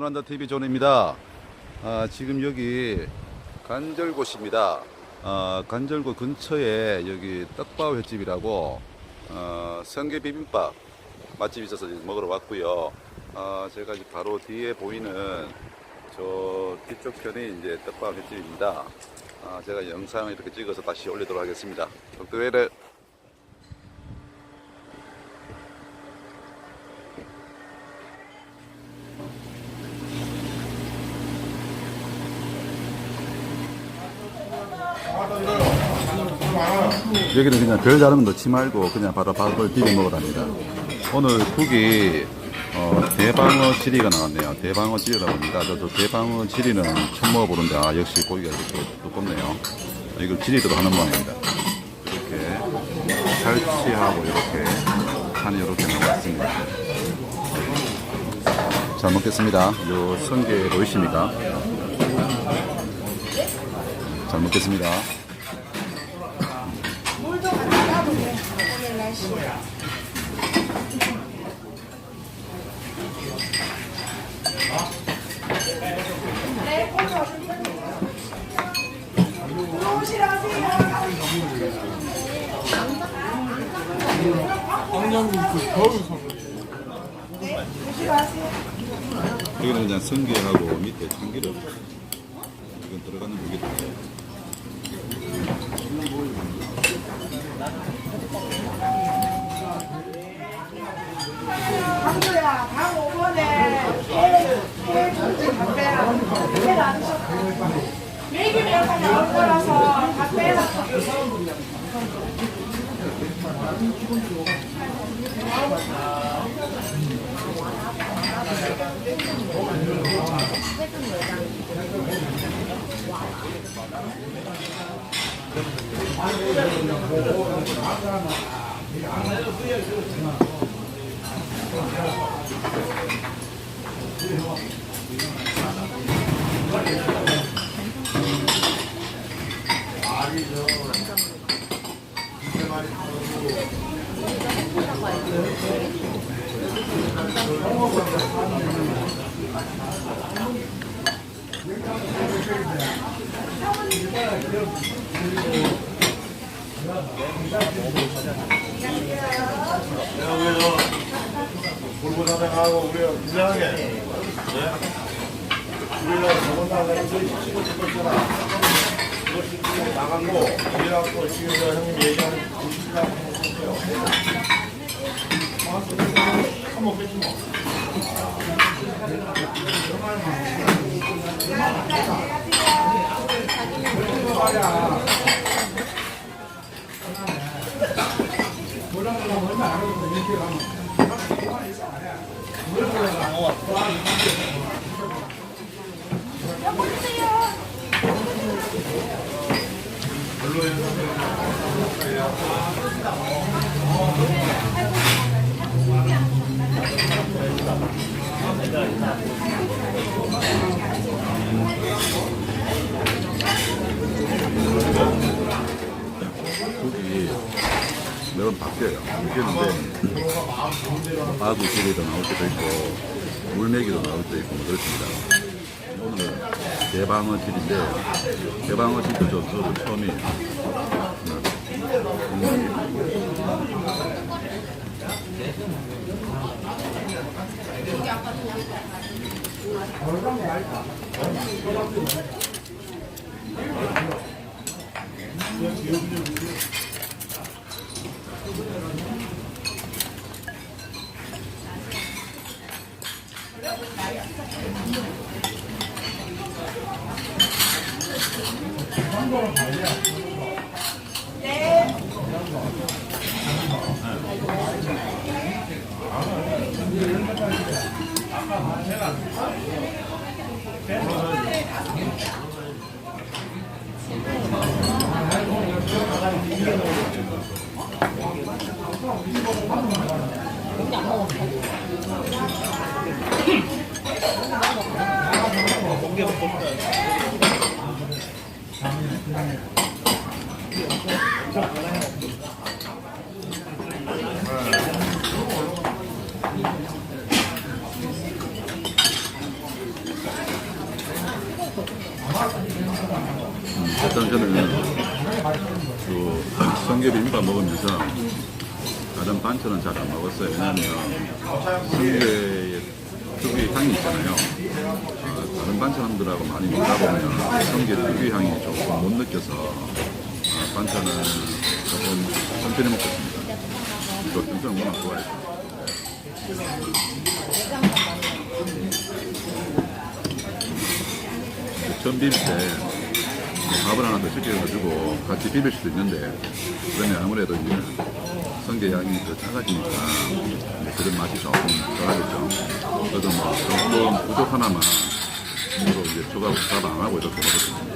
남자 TV 존입니다. 아, 지금 여기 간절곶입니다. 아, 간절곶 근처에 여기 떡밥 횟집이라고 어, 성게 비빔밥 맛집이 있어서 먹으러 왔고요. 아, 제가 바로 뒤에 보이는 저 뒤쪽 편이 이제 떡밥 횟집입니다. 아, 제가 영상을 이렇게 찍어서 다시 올리도록 하겠습니다. 독도회를 여기는 그냥 별 다른 거 넣지 말고 그냥 바로 밥을 비벼 먹으랍니다. 오늘 국이 어, 대방어 지리가 나왔네요. 대방어 지리라고 합니다. 저도 대방어 지리는 처음 먹어보는데 아, 역시 고기가 이렇게 두껍네요. 이걸 지리대로 하는 모양입니다. 이렇게 살치하고 이렇게 판이 이렇게 나왔습니다. 잘 먹겠습니다. 요 성게 보이십니까? 잘 먹겠습니다. 물도 갖다 놔보세요. 오늘 날씨. 여기는 그냥 성게하고 밑에 참기름 이건 들어가는 고기다. 강도야, 강 5번에 해, 해 정지 담배랑 해를 안 쳤고. 매기면 이렇게 나올 거라서 담배 해놨어. 골고사장하고 우리가 유명하게 네? 우리가 저번 달에 그 치고 찍고 있잖아 그거 찍고 나간 거 우리랑 지금 저 형님 얘기하는 그 시간 했어요 한번 뺏지 뭐 국이 감사합니다. 바뀌어요. 바뀌는데 바도 길이도 나올 때도 있고 물메기도 나올 때도 있고 뭐 그렇습니다. 오늘은 대방어질인데 대방어질도 좀 저도 처음이에요. 음. Thank you. 이게 무겁다. 일단 저는 그 성게 비빔밥 먹으면서 다른 반찬은 잘 안 먹었어요. 왜냐하면 성게에 특유의 향이 있잖아요. 어, 다른 반찬들하고 많이 먹다 보면 성게 특유의 향이 조금 못 느껴서 어, 반찬은 조금 천천히 먹겠습니다. 이거 평소는 워낙 좋아해요. 비빌 때 밥을 하나 더 시켜가지고 같이 비빌 수도 있는데 그러면 아무래도 이제 성게 양이 더 작아지니까 이제 그런 맛이 조금 덜하겠죠. 그래서 뭐 조금 부족 하나만 이제 추가 밥안 하고 이렇게 먹었습니다.